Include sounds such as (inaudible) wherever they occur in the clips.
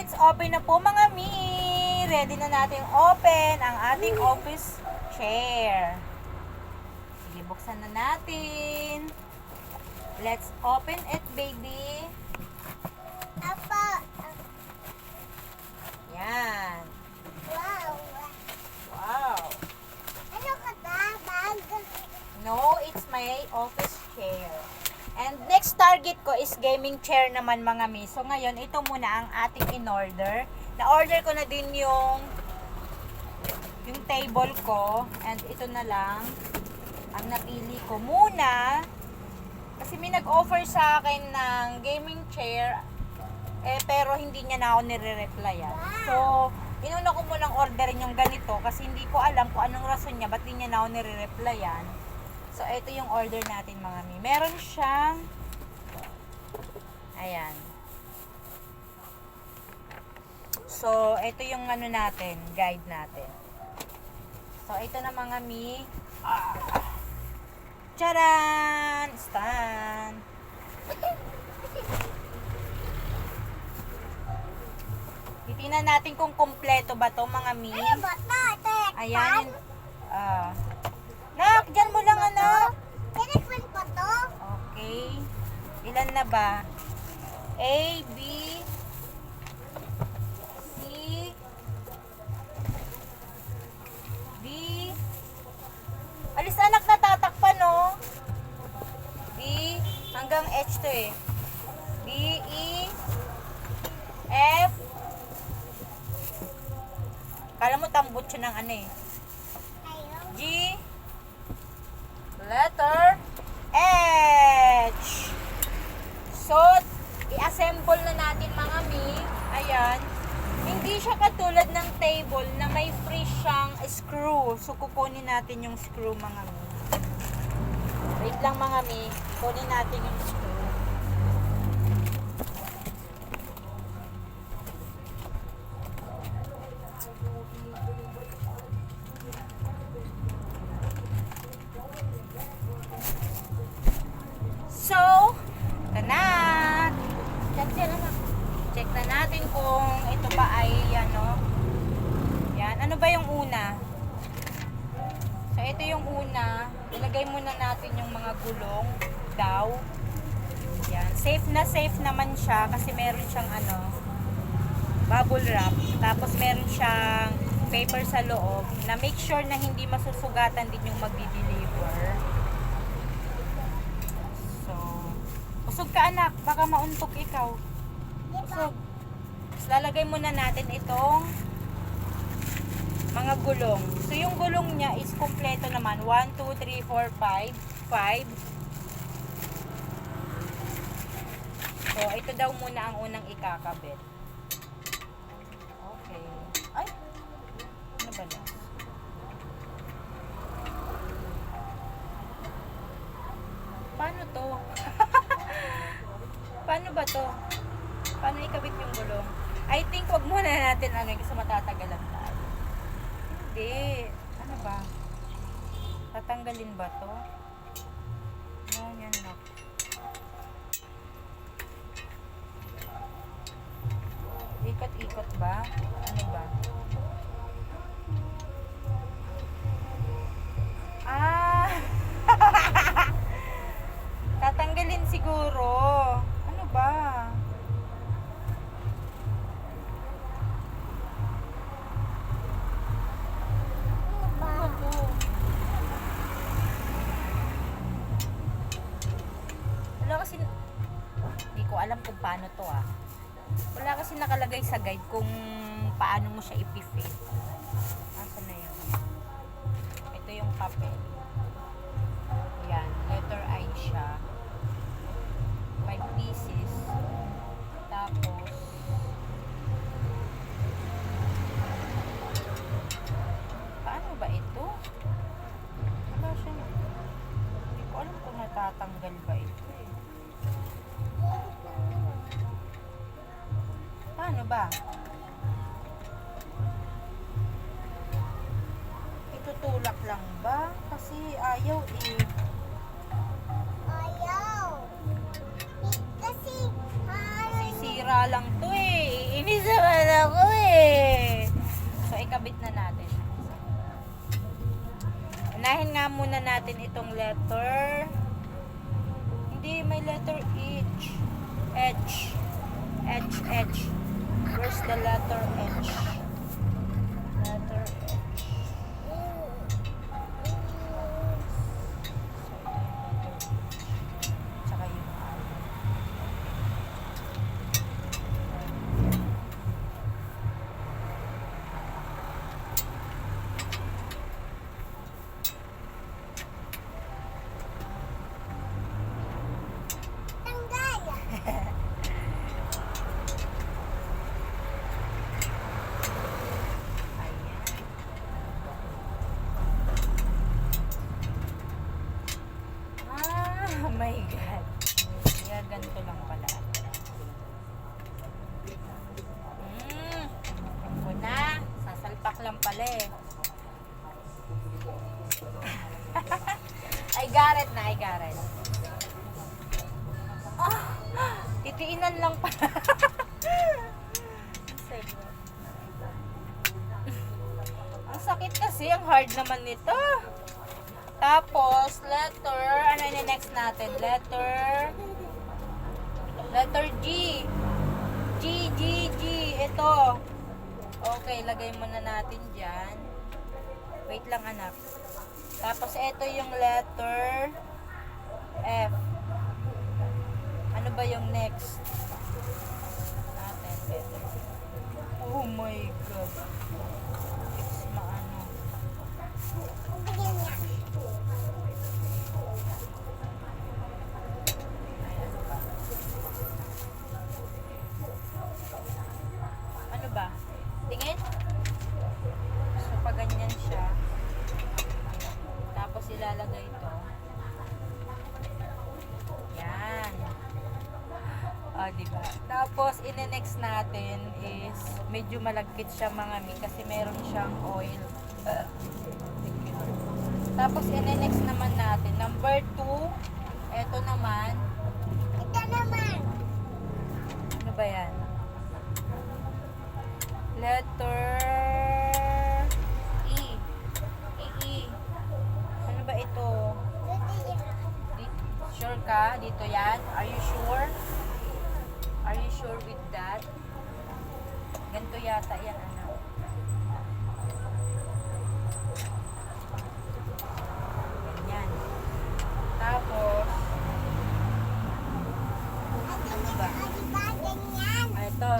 it's open na po mga mi. Ready na natin open ang ating office chair. Sige, buksan na natin. Let's open it, baby. Apa. Yan. Wow. Wow. Ano ka ba? No, it's my office chair. And next target ko is gaming chair naman mga mi. So ngayon, ito muna ang ating in-order. Na-order ko na din yung yung table ko. And ito na lang ang napili ko muna. Kasi may nag-offer sa akin ng gaming chair. Eh, pero hindi niya na ako nire-replyan. So, inuna ko munang orderin yung ganito kasi hindi ko alam kung anong rason niya, ba't hindi niya na ako nire-replyan. So, ito yung order natin mga mi. Meron siyang ayan. So, ito yung ano natin, guide natin. So, ito na mga mi. Ah. Charan! Stand! Titingnan natin kung kumpleto ba to mga mi. Ano yung Ayan. yung- Ah. Nak, dyan mo lang anak. Tinipin ko to. Okay. Ilan na ba? A, B, C, D. Alis anak natatakpan no? B, hanggang H to eh. B, E, F. Kala mo tambot siya ng ano eh. Ayun. G, letter H. So, i-assemble na natin mga mi. Ayan. Hindi siya katulad ng table na may free siyang screw. So, kukunin natin yung screw mga mi. Wait lang mga mi. Kunin natin yung screw. Kung ito ba ay ano. Yan. Ano ba yung una? So, ito yung una. Ilagay muna natin yung mga gulong daw. Yan. Safe na safe naman siya kasi meron siyang ano, bubble wrap. Tapos meron siyang paper sa loob na make sure na hindi masusugatan din yung magdi-deliver. So, usog ka anak, baka mauntok ikaw. Usog. Tapos lalagay muna natin itong mga gulong. So, yung gulong niya is kompleto naman. 1, 2, 3, 4, 5. 5. So, ito daw muna ang unang ikakabit. Natin ano kasi matatagalan tayo. Hindi. Ano ba? Tatanggalin ba to? No, yan na. Ikot-ikot ba? Ano ba? Ah! (laughs) Tatanggalin siguro. Paano to ah. Wala kasi nakalagay sa guide kung paano mo siya ipifit. Asa na yun? Ito yung papel. Yan, letter I siya. 5 pieces. Tapos, paano ba ito? Wala siya. Hindi ko alam kung natatanggal ba ito ba? Itutulak lang ba? Kasi ayaw eh. Ayaw. Kasi, Sisira lang to eh. Naiinis naman ako eh. So, ikabit na natin. Unahin nga muna natin itong letter. Hindi, may letter H. H. H, H. Where's the letter H? I got it na, I got it. Ah, titiinan lang pala. (laughs) Ang sakit kasi, ang hard naman nito. Tapos, letter, ano yung next natin? Letter, letter G. G, G, G. Ito. Okay, lagay muna natin dyan. Wait lang anak. Tapos, ito yung letter F. Ano ba yung next? Natin. Ito. Oh my God. Fix maano. Bigyan niya. Ay, ano ba? Ano ba? Tingin? So, pag ganyan siya, tapos ilalagay ito. Yan. O, diba? Tapos, ine-next natin is, medyo malagkit siya mga mi kasi meron siyang oil. Uh, tapos, ine-next naman natin. Number 2, eto naman, Ito naman. ano ba yan? Letter E. E, E. Ano ba ito? Sure ka? Dito yan? Are you sure? Sure with that? Ganito yata yan, ano? Ganyan. Tapos, Ano ba? O, diba? Ganyan. ah, ito.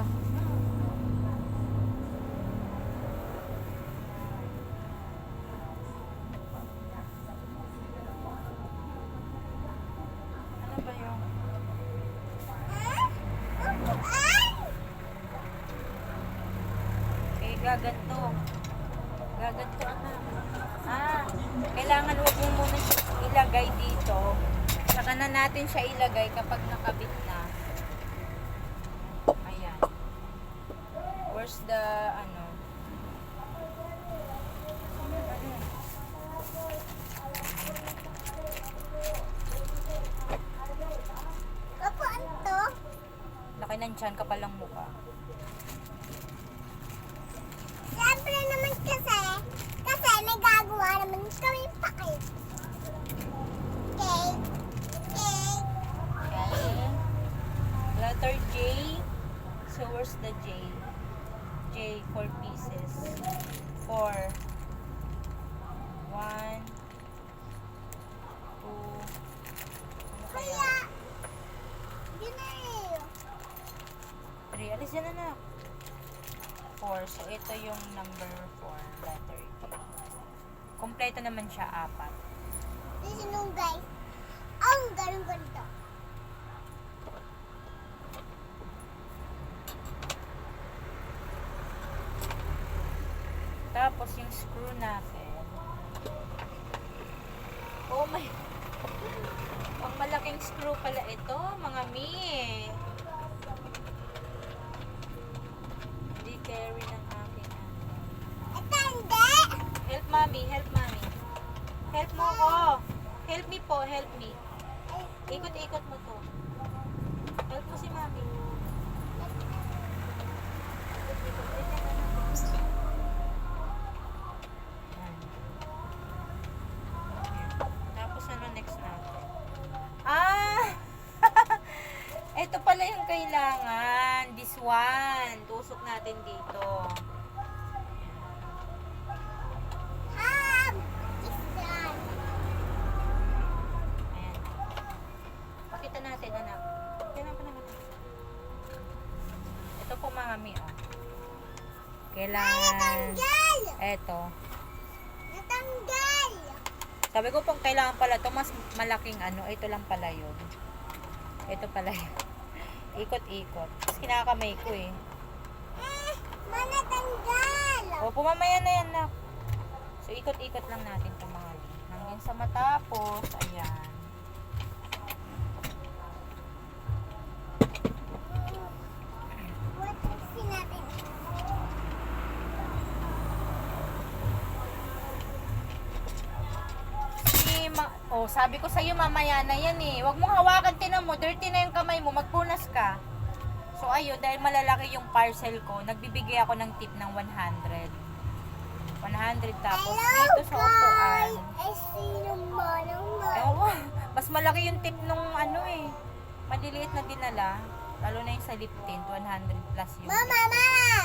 Ano ba yung... Ah? Ay! Eh, gaganto. Gaganto anak. Ah, kailangan huwag mo muna ilagay dito. Saka na natin siya ilagay kapag nakabit na. Ayan. Where's the, ano? Laki ng tiyan, kapalang mukha. Siyempre naman kasi, kasi may gagawa naman kami pakit. Okay? Okay? Okay. Letter J. So, where's the J? J, four pieces. Four. One. Two. Ano kaya? Kaya, yun na eh. Three. Alis yan na Four. So, ito yung number four. Letter J. Kompleto naman siya, apat. Listen nung guys. Ang ganun ganito. Tapos, yung screw natin. Oh my... (laughs) Pang malaking screw pala ito, mga mi. This one. Tusok natin dito. Done. Ayan. Pakita natin, anak. Kailan pa naman? Ito po mga mi, oh. Kailangan, eto. Natanggal! Sabi ko pong kailangan pala to mas malaking ano, ito lang pala yun. Ito pala yun. Ikot-ikot. Tapos kinakamay ko eh. Eh, manatanggal! O, pumamaya na yan na. So, ikot-ikot lang natin ito mga li. Hanggang sa matapos, ayan. What is natin? Oh, sabi ko sa'yo mamaya na yan eh. Huwag mong hawakan, tinan mo. Dirty na yung kamay mo. Magpunas ka. So, ayun, dahil malalaki yung parcel ko, nagbibigay ako ng tip ng 100. 100 tapos Hello, dito sa upuan. Ewan ko, mas malaki yung tip nung ano eh. Maliliit na dinala. Lalo na yung sa lip tint, 100 plus yung Mama, mama!